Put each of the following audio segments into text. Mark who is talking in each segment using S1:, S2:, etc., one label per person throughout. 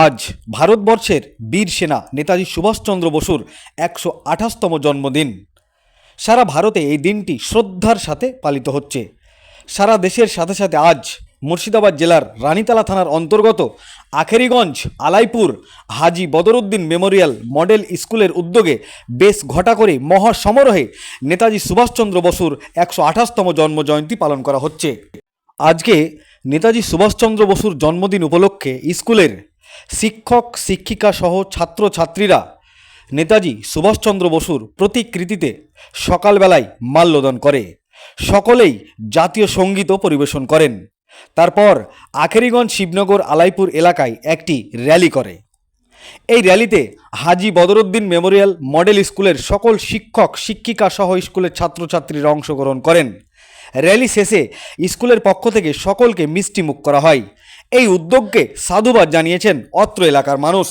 S1: আজ ভারতবর্ষের বীর সেনা নেতাজি সুভাষচন্দ্র বসুর একশো আঠাশতম জন্মদিন। সারা ভারতে এই দিনটি শ্রদ্ধার সাথে পালিত হচ্ছে। সারা দেশের সাথে সাথে আজ মুর্শিদাবাদ জেলার রানীতলা থানার অন্তর্গত আখেরিগঞ্জ, আলাইপুর, হাজি বদরুদ্দিন মেমোরিয়াল মডেল স্কুলের উদ্যোগে বেশ ঘটা করে মহাসমারোহে নেতাজি সুভাষচন্দ্র বসুর একশো আঠাশতম জন্মজয়ন্তী পালন করা হচ্ছে। আজকে নেতাজি সুভাষচন্দ্র বসুর জন্মদিন উপলক্ষে স্কুলের শিক্ষক, শিক্ষিকা সহ ছাত্রছাত্রীরা নেতাজি সুভাষচন্দ্র বসুর প্রতিকৃতিতে সকালবেলায় মাল্যদান করে। সকলেই জাতীয় সঙ্গীতও পরিবেশন করেন। তারপর আখেরিগঞ্জ শিবনগর আলাইপুর এলাকায় একটি র্যালি করে। এই র্যালিতে হাজি বদরুদ্দিন মেমোরিয়াল মডেল স্কুলের সকল শিক্ষক, শিক্ষিকা সহ স্কুলের ছাত্রছাত্রীরা অংশগ্রহণ করেন। র্যালি শেষে স্কুলের পক্ষ থেকে সকলকে মিষ্টিমুখ করা হয়। এই উদ্যোগকে সাধুবাদ জানিয়েছেন অত্র এলাকার মানুষ।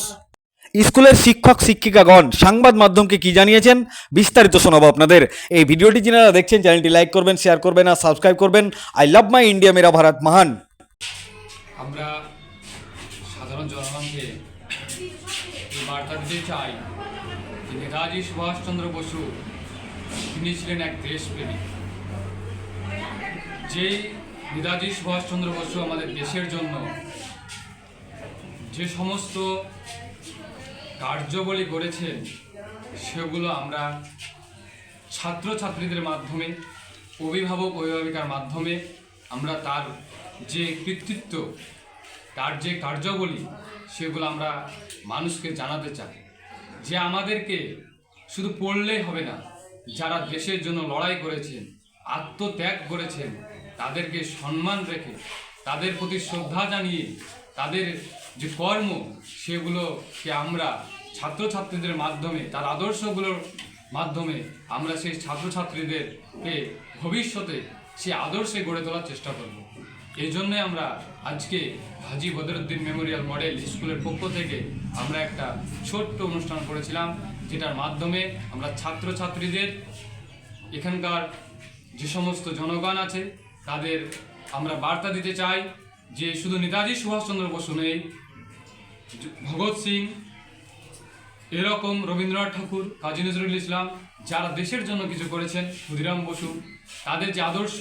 S1: স্কুলের শিক্ষক, শিক্ষিকাগণ, সংবাদ মাধ্যমকে কি জানিয়েছেন? বিস্তারিত শোনাবো আপনাদের। এই ভিডিওটি যারা দেখছেন, চ্যানেলটি লাইক করবেন, শেয়ার করবেন আর সাবস্ক্রাইব করবেন। আই লাভ মাই ইন্ডিয়া, মেরা ভারত মহান।
S2: আমরা সাধারণ জনগণকে বার্তা দিতে চাই যে নেতাজি সুভাষচন্দ্র বসু, তিনি ছিলেন এক দেশপ্রেমী যেই নেতাজি সুভাষচন্দ্র বসু আমাদের দেশের জন্য যে সমস্ত কার্যবলী করেছেন সেগুলো আমরা ছাত্রছাত্রীদের মাধ্যমে, অভিভাবক, অভিভাবিকার মাধ্যমে আমরা তার যে কৃতিত্ব, তার যে কার্যবলী, সেগুলো আমরা মানুষকে জানাতে চাই। যে আমাদেরকে শুধু পড়লেই হবে না, যারা দেশের জন্য লড়াই করেছেন, আত্মত্যাগ করেছেন তাদেরকে সম্মান রেখে, তাদের প্রতি শ্রদ্ধা জানিয়ে, তাদের যে কর্ম সেগুলোকে আমরা ছাত্রছাত্রীদের মাধ্যমে, তার আদর্শগুলোর মাধ্যমে আমরা সেই ছাত্রছাত্রীদেরকে ভবিষ্যতে সেই আদর্শে গড়ে তোলার চেষ্টা করব। এই জন্যে আমরা আজকে হাজি বদরুদ্দিন মেমোরিয়াল মডেল স্কুলের পক্ষ থেকে আমরা একটা ছোট্ট অনুষ্ঠান করেছিলাম, যেটার মাধ্যমে আমরা ছাত্রছাত্রীদের এখানকার যে সমস্ত জনগণ আছে তাদের আমরা বার্তা দিতে চাই যে শুধু নেতাজি সুভাষচন্দ্র বসু নেই, ভগৎ সিং, এরকম রবীন্দ্রনাথ ঠাকুর, কাজী নজরুল ইসলাম, যারা দেশের জন্য কিছু করেছেন, ক্ষুদিরাম বসু, তাদের যে আদর্শ,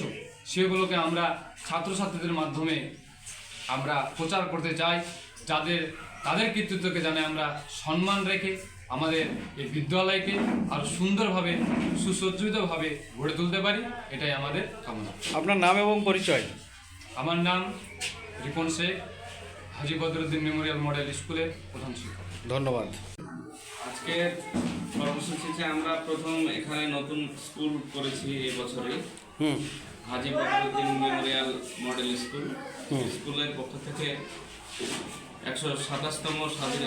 S2: সেগুলোকে আমরা ছাত্রছাত্রীদের মাধ্যমে আমরা প্রচার করতে চাই, যাদের, তাদের কৃতিত্বকে জানে আমরা সম্মান রেখে আমাদের এই বিদ্যালয়কে আরও সুন্দরভাবে সুসজ্জিতভাবে গড়ে তুলতে পারি এটাই আমাদের কামনা।
S1: আপনার নাম এবং পরিচয়?
S2: আমার নাম রিপন শেখ হাজি বদরুদ্দিন মেমোরিয়াল মডেল স্কুলের প্রধান শিক্ষক।
S1: ধন্যবাদ।
S3: আজকের কর্মসূচিতে আমরা প্রথম এখানে নতুন স্কুল করেছি এবছরে বছরে
S1: হুম।
S3: Haji Badruddin memorial model school. স্কুলের পক্ষ থেকে একশো সাতাশতম স্বাধীন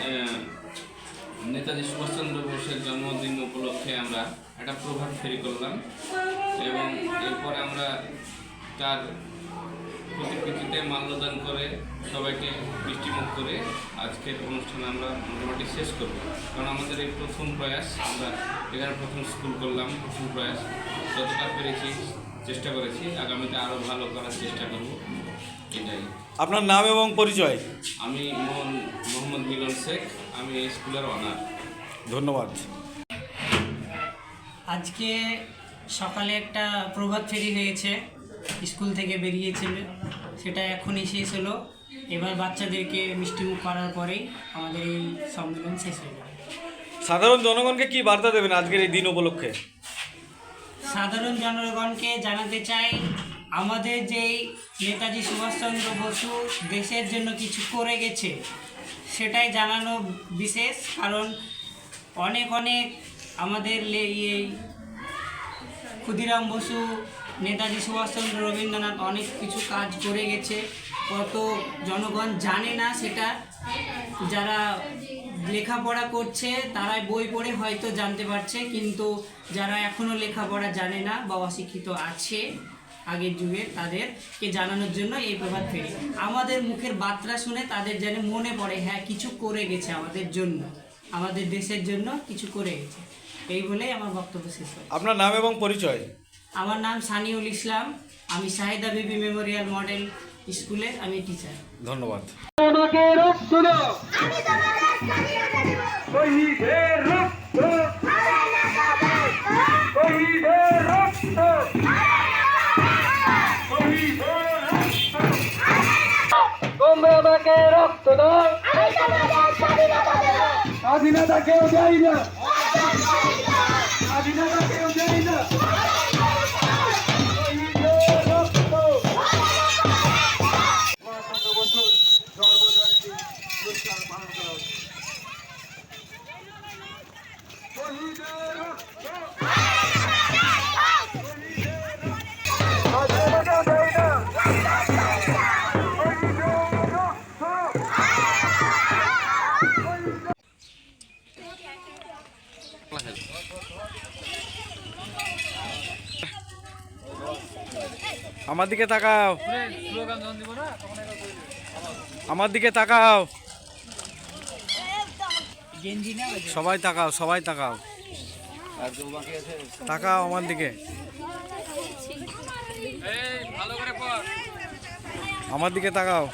S3: নেতাজি সুভাষচন্দ্র বোসের জন্মদিন উপলক্ষে আমরা একটা প্রভাত ফেরি করলাম এবং এরপরে আমরা তার প্রতিকৃতিতে মাল্যদান করে সবাইকে মিষ্টিমুখ করে আজকের অনুষ্ঠান আমরা মোটামুটি শেষ করব। কারণ আমাদের এই প্রথম প্রয়াস আমরা এখানে প্রথম স্কুল করলাম প্রথম প্রয়াস। যতটা পেরেছি চেষ্টা করেছি আগামীতে আরও ভালো করার চেষ্টা করব। এটাই।
S1: আপনার নাম এবং পরিচয়?
S3: আমি মোহন মোহাম্মদ মিলন শেখ। আমি এই স্কুলের অনার
S1: ধন্যবাদ।
S4: আজকে সকালে একটা প্রভাত ফেরি হয়েছে স্কুল থেকে বেরিয়েছিল সেটা এখনই শেষ হলো। এবার বাচ্চাদেরকে মিষ্টিমুখ করার পরেই আমাদের এই সম্মেলন শেষ হয়ে যাবে।
S1: সাধারণ জনগণকে কি বার্তা দেবেন আজকের এই দিন উপলক্ষে?
S4: সাধারণ জনগণকে জানাতে চাই আমাদের যেই নেতাজি সুভাষচন্দ্র বসু দেশের জন্য কিছু করে গেছে সেটাই জানানো বিশেষ, কারণ অনেক অনেক আমাদের এই ক্ষুদিরাম বসু, নেতাজি সুভাষচন্দ্র রবীন্দ্রনাথ অনেক কিছু কাজ করে গেছে। কত জনগণ জানে না সেটা। যারা লেখাপড়া করছে, তারাই বই পড়ে হয়তো জানতে পারছে, কিন্তু যারা এখনও লেখাপড়া জানে না বা অশিক্ষিত আছে আগের যুগে তাদেরকে জানানোর জন্য এই প্রভাত ফেরি। আমাদের মুখের বার্তা শুনে তাদের যেন মনে পড়ে হ্যাঁ কিছু করে গেছে আমাদের জন্য আমাদের দেশের জন্য কিছু করে গেছে। এই বলেই আমার বক্তব্য শেষ হয়।
S1: আপনার নাম এবং পরিচয়?
S4: আমার নাম সানিউল ইসলাম। আমি শাহিদা বিবি মেমোরিয়াল মডেল স্কুলের আমি টিচার।
S2: ধন্যবাদ।
S1: আমাকে রক্ত দাও। শহীদের রক্ত। রক্ত দাও স্বাধীনতা কেউ দেয় না স্বাধীনতা কেউ দেয় না
S2: আমার দিকে তাকাও। আমার দিকে তাকাও। সবাই তাকাও সবাই তাকাও। তাকাও আমার দিকে। আমার দিকে তাকাও।